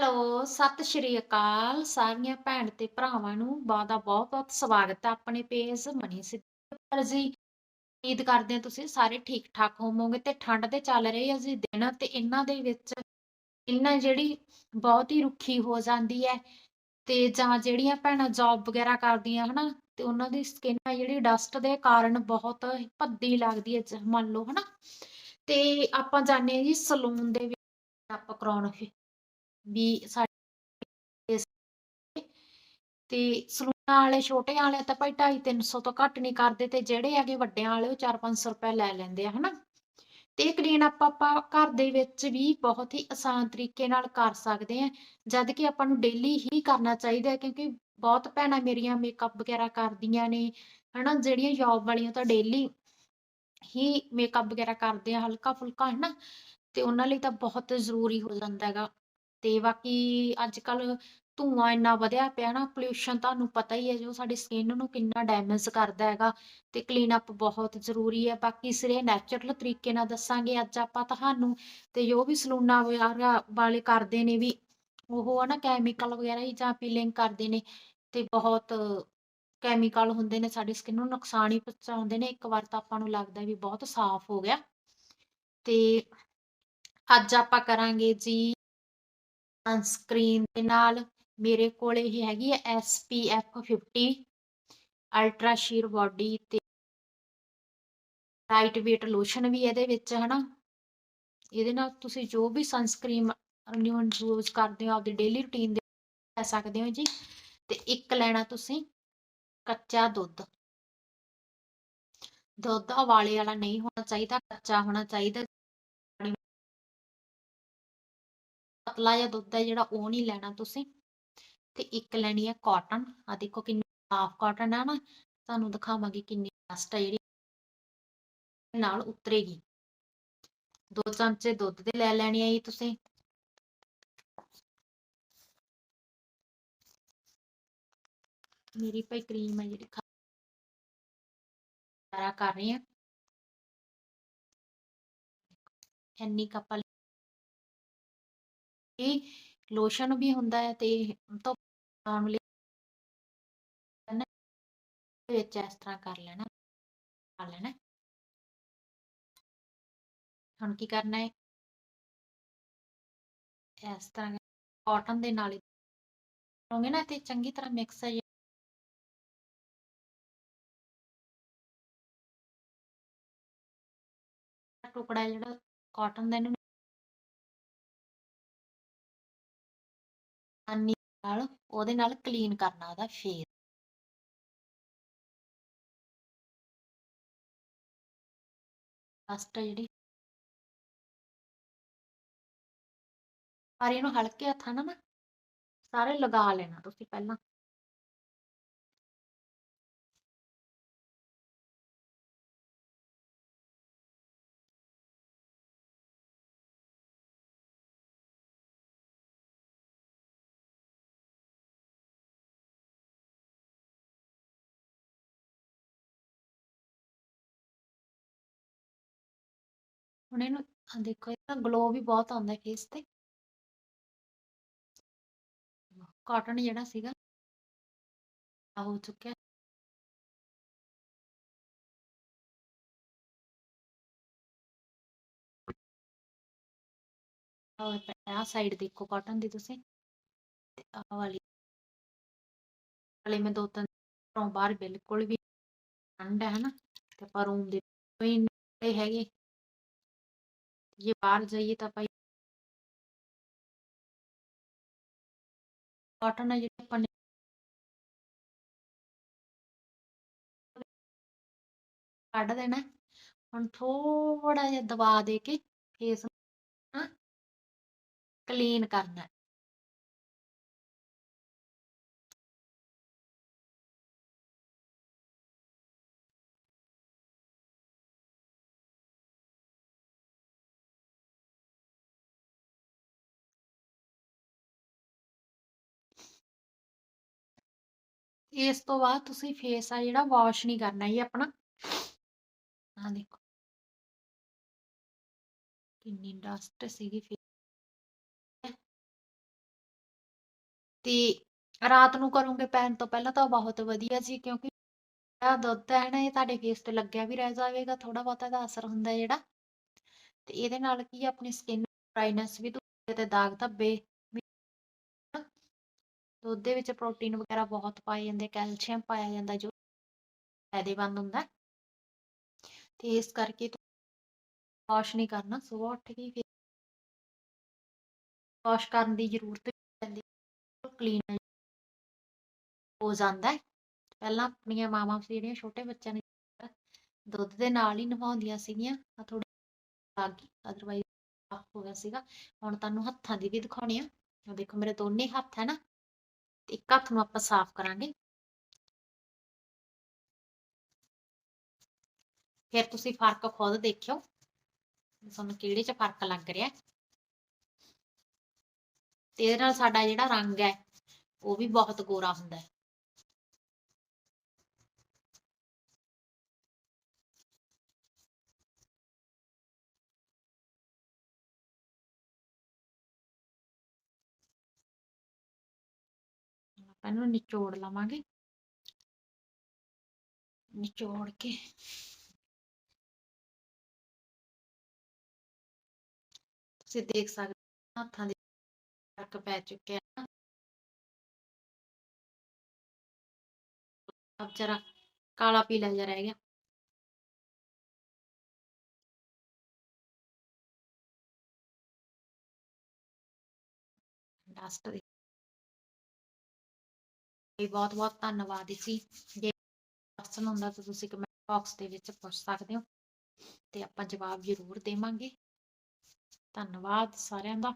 Hello, ਸਤਿ ਸ਼੍ਰੀ ਅਕਾਲ। ਸਾਰੀਆਂ ਭੈਣ ਤੇ ਭਰਾਵਾਂ ਨੂੰ ਦਾ ਬਹੁਤ-ਬਹੁਤ ਸਵਾਗਤ ਹੈ ਆਪਣੇ ਪੇਜ ਮਨੀ ਸਿੱਧੂ ਜੀ। ਉਮੀਦ ਕਰਦੇ ਹਾਂ ਤੁਸੀਂ ਸਾਰੇ ਠੀਕ-ਠਾਕ ਹੋਵੋਗੇ ਤੇ ਠੰਡ ਦੇ ਚੱਲ ਰਹੇ ਆ ਜੀ ਦਿਨ ਤੇ ਇਹਨਾਂ ਦੇ ਵਿੱਚ ਇਹਨਾਂ ਜਿਹੜੀ ਬਹੁਤ ਹੀ ਰੁੱਖੀ ਹੋ ਜਾਂਦੀ ਹੈ ਤੇ ਜਾਂ ਜਿਹੜੀਆਂ ਭੈਣਾਂ ਜੌਬ ਵਗੈਰਾ ਕਰਦੀਆਂ ਹਨਾ ਤੇ ਉਹਨਾਂ ਦੀ ਸਕਿਨ ਆ ਜਿਹੜੀ ਡਸਟ ਦੇ ਕਾਰਨ ਬਹੁਤ ਭੱਦੀ ਲੱਗਦੀ ਹੈ ਮੰਨ ਲਓ ਹਨਾ। ਤੇ ਆਪਾਂ ਜਾਣਦੇ ਹਾਂ ਜੀ ਸਲੂਨ ਦੇ ਵਿੱਚ ਆਪਾਂ ਕਰਾਉਣ ਵੀ ਸਾਡੇ ਤੇ ਸਲੂਨਾਂ ਵਾਲੇ, ਛੋਟੇ ਵਾਲੇ ਤਾਂ ਭਾਈ 250 300 ਤੋਂ ਘੱਟ ਨਹੀਂ ਕਰਦੇ ਤੇ ਜਿਹੜੇ ਹੈਗੇ ਵੱਡਿਆਂ ਵਾਲੇ ਉਹ 4-500 ਰੁਪਏ ਲੈ ਲੈਂਦੇ ਆ, ਹਨਾ? ਤੇ ਇਹ ਕਲੀਨ ਅਪ ਆਪਾਂ ਘਰ ਦੇ ਵਿੱਚ ਵੀ ਬਹੁਤ ਹੀ ਆਸਾਨ ਤਰੀਕੇ ਨਾਲ ਕਰ ਸਕਦੇ ਆ, ਜਦ ਕਿ ਆਪਾਂ ਨੂੰ ਡੇਲੀ ਹੀ ਕਰਨਾ ਚਾਹੀਦਾ ਕਿਉਂਕਿ ਬਹੁਤ ਭੈਣਾਂ ਮੇਰੀਆਂ ਮੇਕਅਪ ਵਗੈਰਾ ਕਰਦੀਆਂ ਨੇ, ਹਨਾ? ਜਿਹੜੀਆਂ ਜੌਬ ਵਾਲੀਆਂ ਤਾਂ ਡੇਲੀ ਹੀ ਮੇਕਅਪ ਵਗੈਰਾ ਕਰਦੇ ਆ ਹਲਕਾ ਫੁਲਕਾ ਹਨਾ? ਤੇ ਉਹਨਾਂ ਲਈ ਤਾਂ ਬਹੁਤ ਜ਼ਰੂਰੀ ਹੋ ਜਾਂਦਾ ਹੈਗਾ। ਤੇ ਬਾਕੀ ਅੱਜ ਕੱਲ ਧੂਆਂ ਇੰਨਾ ਵਧਿਆ ਪਿਆ ਨਾ ਪੋਲਿਊਸ਼ਨ ਤੁਹਾਨੂੰ ਪਤਾ ਹੀ ਹੈ ਜੋ ਸਾਡੀ ਸਕਿਨ ਨੂੰ ਕਿੰਨਾ ਡੈਮੇਜ ਕਰਦਾ ਹੈਗਾ ਤੇ ਕਲੀਨ ਅਪ ਬਹੁਤ ਜ਼ਰੂਰੀ ਹੈ। ਬਾਕੀ ਸਿਰੇ ਨੈਚੁਰਲ ਤਰੀਕੇ ਨਾਲ ਦੱਸਾਂਗੇ ਅੱਜ ਆਪਾਂ ਤੁਹਾਨੂੰ ਤੇ ਜੋ ਵੀ ਸਲੂਨਾ ਵਗੈਰਾ ਵਾਲੇ ਕਰਦੇ ਨੇ ਵੀ ਉਹ ਨਾ ਕੈਮੀਕਲ ਵਗੈਰਾ ਹੀ ਜਾਂ ਪੀਲਿੰਗ ਕਰਦੇ ਨੇ ਤੇ ਬਹੁਤ ਕੈਮੀਕਲ ਹੁੰਦੇ ਨੇ ਸਾਡੀ ਸਕਿਨ ਨੂੰ, ਨੁਕਸਾਨ ਹੀ ਪਹੁੰਚਾਉਂਦੇ ਨੇ। ਇੱਕ ਵਾਰ ਤਾਂ ਆਪਾਂ ਨੂੰ ਲੱਗਦਾ ਵੀ ਬਹੁਤ ਸਾਫ਼ ਹੋ ਗਿਆ ਤੇ ਅੱਜ ਆਪਾਂ ਕਰਾਂਗੇ ਜੀ ਸਨਸਕ੍ਰੀਨ ਦੇ ਨਾਲ ਮੇਰੇ ਕੋਲ ਇਹ ਹੈਗੀ ਹੈ SPF 50 ਅਲਟਰਾ ਸ਼ੀਰ ਬਾਡੀ ਤੇ ਲਾਈਟ weight ਲੋਸ਼ਨ ਵੀ ਇਹਦੇ ਵਿੱਚ, ਹਨਾ? ਇਹਦੇ ਨਾਲ ਤੁਸੀਂ ਜੋ ਵੀ ਸਨਸਕ੍ਰੀਨ ਯੂਜ਼ ਕਰਦੇ ਹੋ, ਆਪਦੀ ਡੇਲੀ ਰੁਟੀਨ ਦੇ ਲੈ ਸਕਦੇ ਹੋ ਜੀ। ਤੇ ਇੱਕ ਲੈਣਾ ਤੁਸੀਂ ਕੱਚਾ ਦੁੱਧ। ਦੁੱਧ ਵਾਲੇ ਵਾਲਾ ਨਹੀਂ ਹੋਣਾ ਚਾਹੀਦਾ, ਕੱਚਾ ਹੋਣਾ ਚਾਹੀਦਾ। ਪਤਲਾ ਜਿਹਾ ਦੁੱਧ ਹੈ ਜਿਹੜਾ ਉਹ ਨਹੀਂ ਲੈਣਾ ਤੁਸੀਂ। ਤੇ ਇੱਕ ਲੈਣੀ ਹੈ ਕਾਟਨ ਆ ਦੇਖੋ ਕਿੰਨੀ ਸਾਫ਼ ਕਾਟਨ ਹੈ ਨਾ। ਤੁਹਾਨੂੰ ਦਿਖਾਵਾਂਗੀ ਕਿੰਨੀ ਡਸਟ ਹੈ ਜਿਹੜੀ। ਨਾਲ ਉਤਰੇਗੀ। ਦੋ ਚਮਚੇ ਦੁੱਧ ਦੇ ਲੈ ਲੈਣੀ ਹੈ ਜੀ ਤੁਸੀਂ। ਮੇਰੀ ਭਾਈ ਕਰੀਮ ਹੈ ਜਿਹੜੀ ਖਾਰਾ ਕਰ ਰਹੀ ਹਾਂ। ਇੰਨੀ ਕੱਪ ਇਹ ਲੋਸ਼ਨ ਵੀ ਹੁੰਦਾ ਹੈ ਤੇ ਧੁੱਪ ਲਾਉਣ ਲਈ ਵਿੱਚ ਇਸ ਤਰ੍ਹਾਂ ਕਰ ਲੈਣਾ ਕਰ ਲੈਣਾ ਹੁਣ ਕੀ ਕਰਨਾ ਹੈ? ਇਸ ਤਰ੍ਹਾਂ ਕਾਟਨ ਦੇ ਨਾਲ ਕਰੋਗੇ ਨਾ ਤੇ ਚੰਗੀ ਤਰ੍ਹਾਂ ਮਿਕਸ ਹੈ ਟੁਕੜਾ ਜਿਹੜਾ ਕਾਟਨ ਦਾ ਇਹਨੂੰ ਨਾਲ, ਉਹਦੇ ਨਾਲ ਕਲੀਨ ਕਰਨਾ ਉਹਦਾ ਫੇਸ ਡਸਟ ਜਿਹੜੀ ਪਰ ਇਹਨੂੰ ਹਲਕੇ ਹੱਥਾਂ ਨਾਲ ਨਾ ਸਾਰੇ ਲਗਾ ਲੈਣਾ ਤੁਸੀਂ ਪਹਿਲਾਂ। ਹੁਣ ਇਹਨੂੰ ਦੇਖੋ ਇਹਦਾ ਗਲੋ ਵੀ ਬਹੁਤ ਆਉਂਦਾ ਫੇਸ ਤੇ। ਕਾਟਨ ਜਿਹੜਾ ਸੀਗਾ ਹੋ ਚੁੱਕਿਆ। ਆ ਸਾਈਡ ਦੇਖੋ ਕਾਟਨ ਦੀ ਤੁਸੀਂ। ਤੇ ਆਹ ਵਾਲੀ। ਵਾਲੇ ਮੈਂ ਦੋ ਤਿੰਨ ਤੋਂ ਬਾਹਰ ਬਿਲਕੁਲ ਵੀ ਠੰਡ ਹੈ ਨਾ, ਤੇ ਪਰ ਰੂਮ ਦੇ ਕੋਈ ਹੈਗੇ। ਜੇ ਬਾਹਰ ਜਾਈਏ ਤਾਂ ਭਾਈ ਕਾਟਨ ਕੱਢ ਦੇਣਾ ਹੁਣ ਥੋੜਾ ਜਿਹਾ ਦਬਾ ਦੇ ਕੇ ਫੇਸ ਨੂੰ ਕਲੀਨ ਕਰਨਾ ਇਸ ਤੋਂ ਬਾਅਦ ਤੁਸੀਂ ਫੇਸ ਆ ਜਿਹੜਾ ਵਾਸ਼ ਨਹੀਂ ਕਰਨਾ ਜੀ ਆਪਣਾ। ਆ ਦੇਖੋ। ਕਿੰਨੀ ਡਸਟ ਸੀਗੀ ਫੇਸ ਤੇ। ਰਾਤ ਨੂੰ ਕਰੋਗੇ ਪੈਣ ਤੋਂ ਪਹਿਲਾਂ ਤਾਂ ਬਹੁਤ ਵਧੀਆ ਸੀ ਕਿਉਂਕਿ ਜਿਹੜਾ ਦੁੱਧ ਹੈ ਨਾ ਇਹ ਤੁਹਾਡੇ ਫੇਸ ਤੇ ਲੱਗਿਆ ਵੀ ਰਹਿ ਜਾਵੇਗਾ ਥੋੜਾ ਬਹੁਤਾ ਦਾ ਅਸਰ ਹੁੰਦਾ ਜਿਹੜਾ। ਤੇ ਇਹਦੇ ਨਾਲ ਕੀ ਆ, ਆਪਣੀ ਸਕਿਨ ਡਰਾਈਨੈਸ ਵੀ ਦੂਰ ਤੇ ਦਾਗ ਧੱਬੇ ਦੁੱਧ ਦੇ ਵਿੱਚ ਪ੍ਰੋਟੀਨ ਵਗੈਰਾ ਬਹੁਤ ਪਾਏ ਜਾਂਦੇ ਕੈਲਸ਼ੀਅਮ ਪਾਇਆ ਜਾਂਦਾ ਜੋ ਫਾਇਦੇਮੰਦ ਹੁੰਦਾ। ਤੇ ਇਸ ਕਰਕੇ ਵਾਸ਼ ਨਹੀਂ ਕਰਨਾ ਸਵੇਰ ਉੱਠ ਕੇ ਫਿਰ ਵਾਸ਼ ਕਰਨ ਦੀ ਜ਼ਰੂਰਤ ਪੈਂਦੀ ਕਲੀਨ ਹੋ ਜਾਂਦਾ। ਹੈ ਪਹਿਲਾਂ ਆਪਣੀਆਂ ਮਾਵਾਂ ਜਿਹੜੀਆਂ ਛੋਟੇ ਬੱਚਿਆਂ ਨੂੰ ਦੁੱਧ ਦੇ ਨਾਲ ਹੀ ਨਵਾਉਂਦੀਆਂ ਸੀਗੀਆਂ ਆ ਥੋੜੀ ਲੱਗ ਗਈ ਅਦਰਵਾਈਜ਼ ਹੋ ਗਿਆ ਸੀਗਾ। ਹੁਣ ਤੁਹਾਨੂੰ ਹੱਥਾਂ ਦੀ ਵੀ ਦਿਖਾਉਣੀ ਆ। ਦੇਖੋ ਮੇਰੇ ਦੋਨੇ ਹੱਥ ਹੈ ਨਾ ਤੇ ਇੱਕ ਹੱਥ ਨੂੰ ਆਪਾਂ ਸਾਫ਼ ਕਰਾਂਗੇ। ਫਿਰ ਤੁਸੀਂ ਫ਼ਰਕ ਖੁਦ ਦੇਖਿਓ, ਤੁਹਾਨੂੰ ਕਿਹੜੇ 'ਚ ਫ਼ਰਕ ਲੱਗ ਰਿਹਾ। ਤੇ ਇਹਦੇ ਨਾਲ ਸਾਡਾ ਜਿਹੜਾ ਰੰਗ ਹੈ, ਉਹ ਵੀ ਬਹੁਤ ਗੋਰਾ ਹੁੰਦਾ ਹੈ। ਆਪਾਂ ਇਹਨੂੰ ਨਿਚੋੜ ਲਵਾਂਗੇ। ਨਿਚੋੜ ਕੇ ਤੁਸੀਂ ਦੇਖ ਸਕਦੇ ਹੋ ਹੱਥਾਂ ਦੇ ਫ਼ਰਕ ਪੈ ਚੁੱਕਿਆ ਅਬ ਜਰਾ ਕਾਲਾ ਪੀਲਾ ਜਿਹਾ ਰਹਿ ਗਿਆ। ਡਸਟ ਦੇ ਬਹੁਤ ਬਹੁਤ ਧੰਨਵਾਦ ਜੀ। ਜੇ ਪਸੰਦ ਹੁੰਦਾ ਤਾਂ ਤੁਸੀਂ ਕਮੈਂਟ ਬਾਕਸ ਦੇ ਵਿੱਚ ਪੁੱਛ ਸਕਦੇ ਹੋ। ਤੇ ਆਪਾਂ ਜਵਾਬ ਜ਼ਰੂਰ ਦੇਵਾਂਗੇ। ਧੰਨਵਾਦ ਸਾਰਿਆਂ ਦਾ।